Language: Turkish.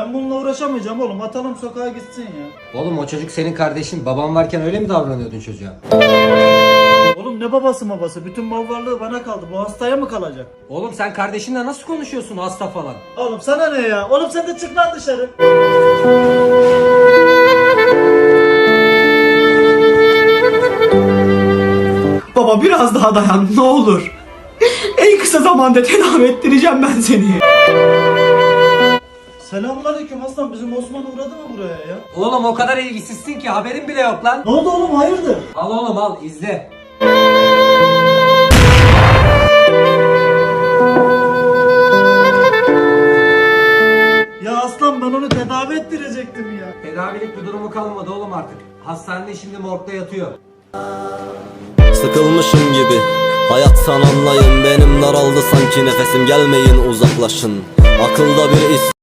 Ben bununla uğraşamayacağım oğlum. Atalım sokağa gitsin ya. Oğlum o çocuk senin kardeşin. Baban varken öyle mi davranıyordun çocuğa? Oğlum ne babası babası? Bütün mal varlığı bana kaldı. Bu hastaya mı kalacak? Oğlum sen kardeşinle nasıl konuşuyorsun hasta falan? Oğlum sana ne ya? Oğlum sen de çık lan dışarı. Baba biraz daha dayan ne olur. En kısa zamanda tedavi ettireceğim ben seni. Selamünaleyküm aslan. Bizim Osman uğradı mı buraya ya? Oğlum o kadar ilgisizsin ki haberin bile yok lan. Ne oldu oğlum hayırdır? Al oğlum al izle. Ya aslan ben onu tedavi ettirecektim ya. Tedavilik bir durumu kalmadı oğlum artık. Hastanede şimdi morgda yatıyor. Sıkılmışım gibi Hayattan anlayın benim daraldı sanki nefesim gelmeyin uzaklaşın Akılda bir is